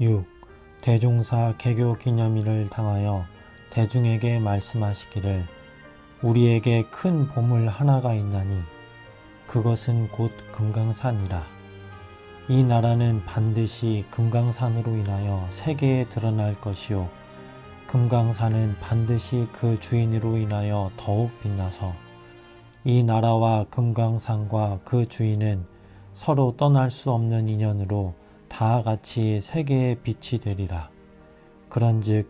6. 대종사 개교 기념일을 당하여 대중에게 말씀하시기를 우리에게 큰 보물 하나가 있나니 그것은 곧 금강산이라. 이 나라는 반드시 금강산으로 인하여 세계에 드러날 것이요. 금강산은 반드시 그 주인으로 인하여 더욱 빛나서 이 나라와 금강산과 그 주인은 서로 떠날 수 없는 인연으로 다 같이 세계의 빛이 되리라. 그런즉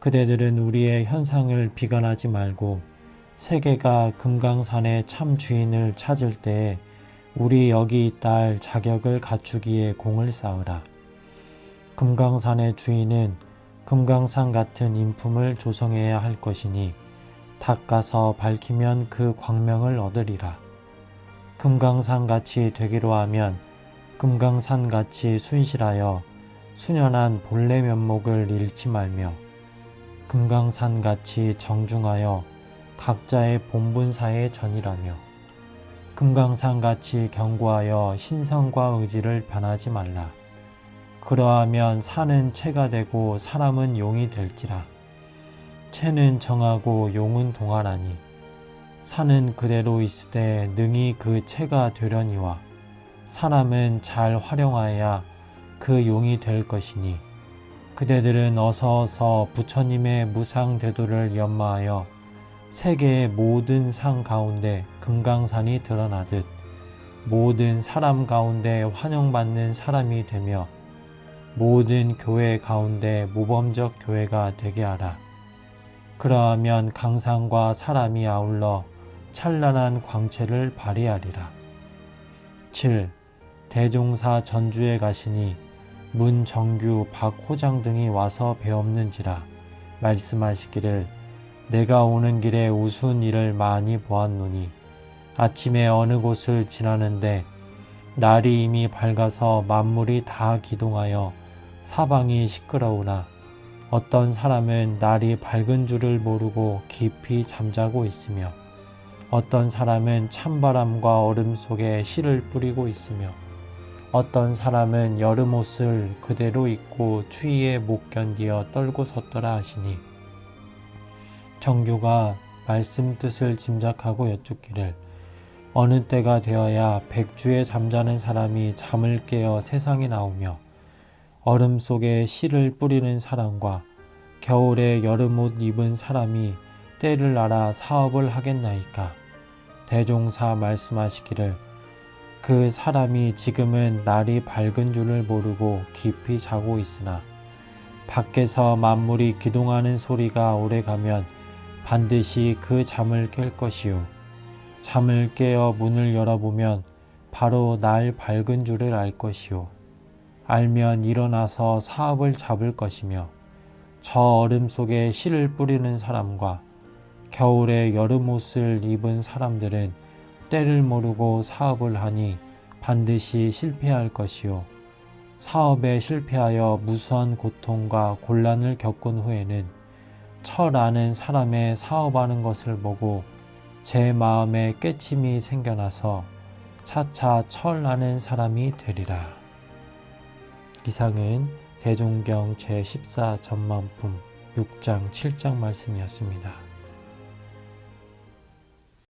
그대들은 우리의 현상을 비관하지 말고 세계가 금강산의 참 주인을 찾을 때에 우리 여기 있다 할 자격을 갖추기에 공을 쌓으라. 금강산의 주인은 금강산 같은 인품을 조성해야 할 것이니 닦아서 밝히면 그 광명을 얻으리라. 금강산 같이 되기로 하면 금강산 같이 순실하여 순연한 본래 면목을 잃지 말며 금강산 같이 정중하여 각자의 본분사에 전이라며 금강산 같이 견고하여 신성과 의지를 변하지 말라. 그러하면 산은 채가 되고 사람은 용이 될지라. 채는 정하고 용은 동하나니 산은 그대로 있으되 능히 그 채가 되려니와 사람은 잘 활용하여야 그 용이 될 것이니 그대들은 어서 어서 부처님의 무상 대도를 연마하여 세계의 모든 상 가운데 금강산이 드러나듯 모든 사람 가운데 환영받는 사람이 되며 모든 교회 가운데 모범적 교회가 되게 하라. 그러하면 강산과 사람이 아울러 찬란한 광채를 발휘하리라. 7. 대종사 전주에 가시니 문정규 박호장 등이 와서 배없는지라 말씀하시기를 내가 오는 길에 우스운 일을 많이 보았노니 아침에 어느 곳을 지나는데 날이 이미 밝아서 만물이 다 기동하여 사방이 시끄러우나 어떤 사람은 날이 밝은 줄을 모르고 깊이 잠자고 있으며 어떤 사람은 찬바람과 얼음 속에 씨를 뿌리고 있으며 어떤 사람은 여름 옷을 그대로 입고 추위에 못 견디어 떨고 섰더라 하시니 정규가 말씀 뜻을 짐작하고 여쭙기를 어느 때가 되어야 백주에 잠자는 사람이 잠을 깨어 세상에 나오며 얼음 속에 씨를 뿌리는 사람과 겨울에 여름 옷 입은 사람이 때를 알아 사업을 하겠나이까 대종사 말씀하시기를 그 사람이 지금은 날이 밝은 줄을 모르고 깊이 자고 있으나 밖에서 만물이 기동하는 소리가 오래가면 반드시 그 잠을 깰 것이요. 잠을 깨어 문을 열어보면 바로 날 밝은 줄을 알 것이요. 알면 일어나서 사업을 잡을 것이며 저 얼음 속에 씨를 뿌리는 사람과 겨울에 여름 옷을 입은 사람들은 때를 모르고 사업을 하니 반드시 실패할 것이요 사업에 실패하여 무수한 고통과 곤란을 겪은 후에는 철아는 사람의 사업하는 것을 보고 제 마음에 깨침이 생겨나서 차차 철나는 사람이 되리라. 이상은 대종경 제14 전만품 6장 7장 말씀이었습니다.